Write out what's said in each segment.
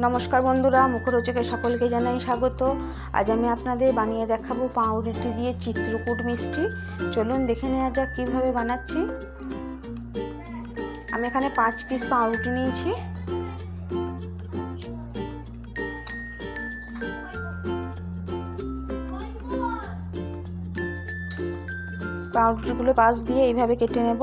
নমস্কার বন্ধুরা মুখরোচকে সকলকে জানাই স্বাগত। আজ আমি আপনাদের বানিয়ে দেখাবো পাউরুটি দিয়ে চিত্রকূট মিষ্টি। চলুন দেখে নেওয়া যাক কীভাবে বানাচ্ছি। আমি এখানে পাঁচ পিস পাউরুটি নিয়েছি। পাউরুটিগুলো পাশ দিয়ে এইভাবে কেটে নেব।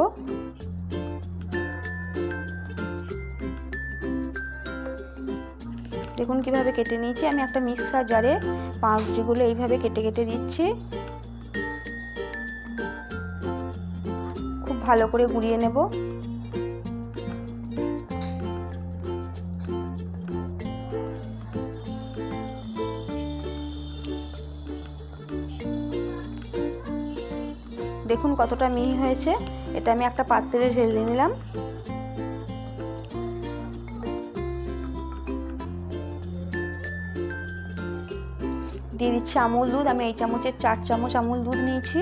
দেখুন কীভাবে কেটে নিয়েছি। আমি একটা মিক্সার জারে পাউরুটিগুলো এইভাবে কেটে কেটে দিচ্ছি। খুব ভালো করে গুঁড়িয়ে নেব। দেখুন কতটা মিহি হয়েছে। এটা আমি একটা পাত্রে ঢেলে নিলাম। দিয়ে দিচ্ছি আমুল দুধ, আমি এই চামচের চার চামচ আমুল দুধ নিয়েছি।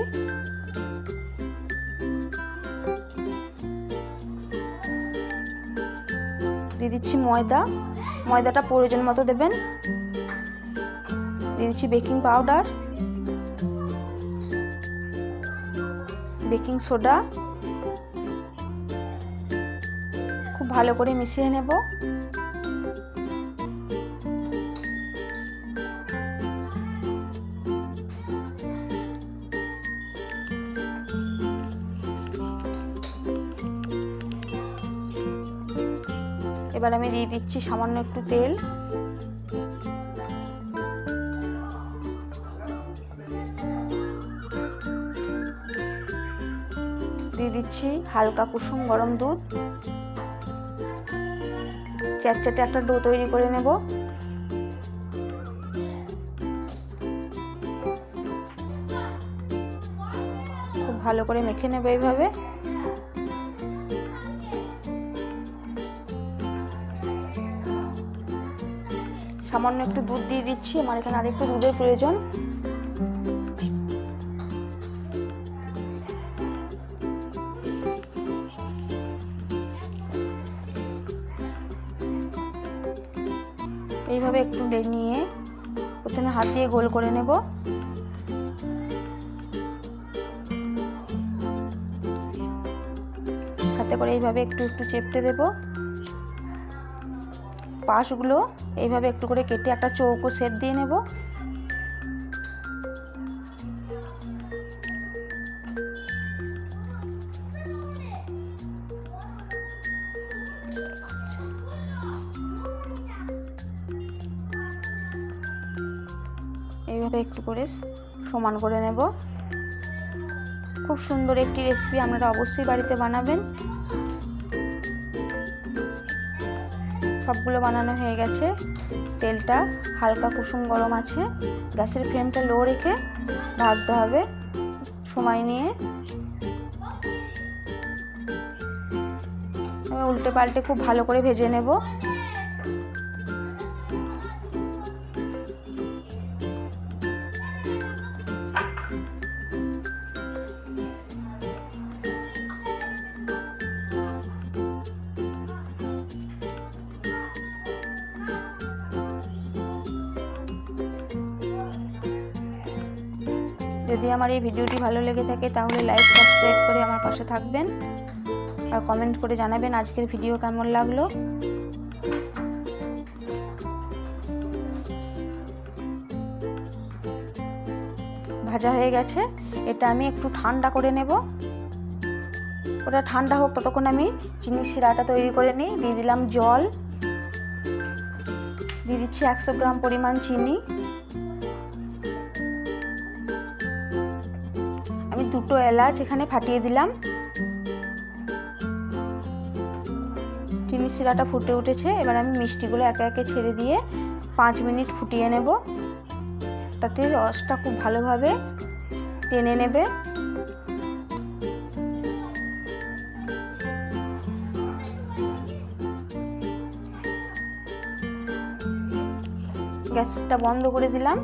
দিয়ে দিচ্ছি ময়দা। ময়দাটা প্রয়োজন মতো দেবেন। দিয়ে দিচ্ছি বেকিং পাউডার। Baking soda. খুব ভালো করে মিশিয়ে নেব। এবার আমি দিয়ে দিচ্ছি সামান্য একটু তেল। দিয়ে দিচ্ছি হালকা কুসুম গরম দুধ। চ্যাটচ্যাটে একটা ডো তৈরি করে নেব। খুব ভালো করে মেখে নেব এইভাবে। সামান্য একটু দুধ দিয়ে দিচ্ছি, আমার এখানে আরেকটু দুধের প্রয়োজন। এইভাবে একটু নিয়ে প্রথমে হাত দিয়ে গোল করে নেব। হাতে করে এইভাবে একটু একটু চেপটে দেব। পাশগুলো এইভাবে একটু করে কেটে একটা চৌকো শেপ দিয়ে নেব। এইভাবে একটু করে সমান করে নেব। খুব সুন্দর একটি রেসিপি আপনারা অবশ্যই বাড়িতে বানাবেন। সবগুলো বানানো হয়ে গেছে। তেলটা হালকা কুসুম গরম আছে। গ্যাসের ফ্লেমটা লো রেখে ভাজতে হবে। সময় নিয়ে আমি উল্টে পাল্টে খুব ভালো করে ভেজে নেব। যদি আমার এই ভিডিওটি ভালো লেগে থাকে, তাহলে লাইক সাবস্ক্রাইব করে আমার পাশে থাকবেন। আর কমেন্ট করে জানাবেন আজকের ভিডিও কেমন লাগল। ভাজা হয়ে গেছে। এটা আমি একটু ঠান্ডা করে নেব। ওটা ঠান্ডা হোক, ততক্ষণ আমি চিনি শিরাটা তৈরি করে নিই। দিয়ে দিলাম জল। দিয়ে দিচ্ছি একশো গ্রাম পরিমাণ চিনি। দুটো এলাচ এখানে ফাটিয়ে দিলাম। চিনি শিরাটা ফুটে উঠেছে। এবার আমি মিষ্টিগুলো একে একে ছেড়ে দিয়ে পাঁচ মিনিট ফুটিয়ে নেব। তাতে রসটা খুব ভালোভাবে টেনে নেবে। গ্যাসটা বন্ধ করে দিলাম।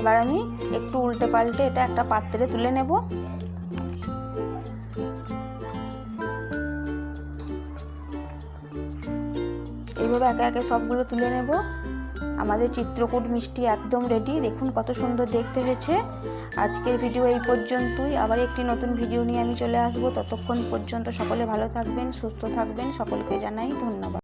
এবার আমি একটু উল্টে পাল্টে এটা একটা পাত্রে তুলে নেব। এইভাবে একে একে সবগুলো তুলে নেব। আমাদের চিত্রকূট মিষ্টি একদম রেডি দেখুন কত সুন্দর দেখতে হয়েছে। আজকের ভিডিও এই পর্যন্তই। আবার একটি নতুন ভিডিও নিয়ে আমি চলে আসব। ততক্ষণ পর্যন্ত সকলে ভালো থাকবেন, সুস্থ থাকবেন। সকলকে জানাই ধন্যবাদ।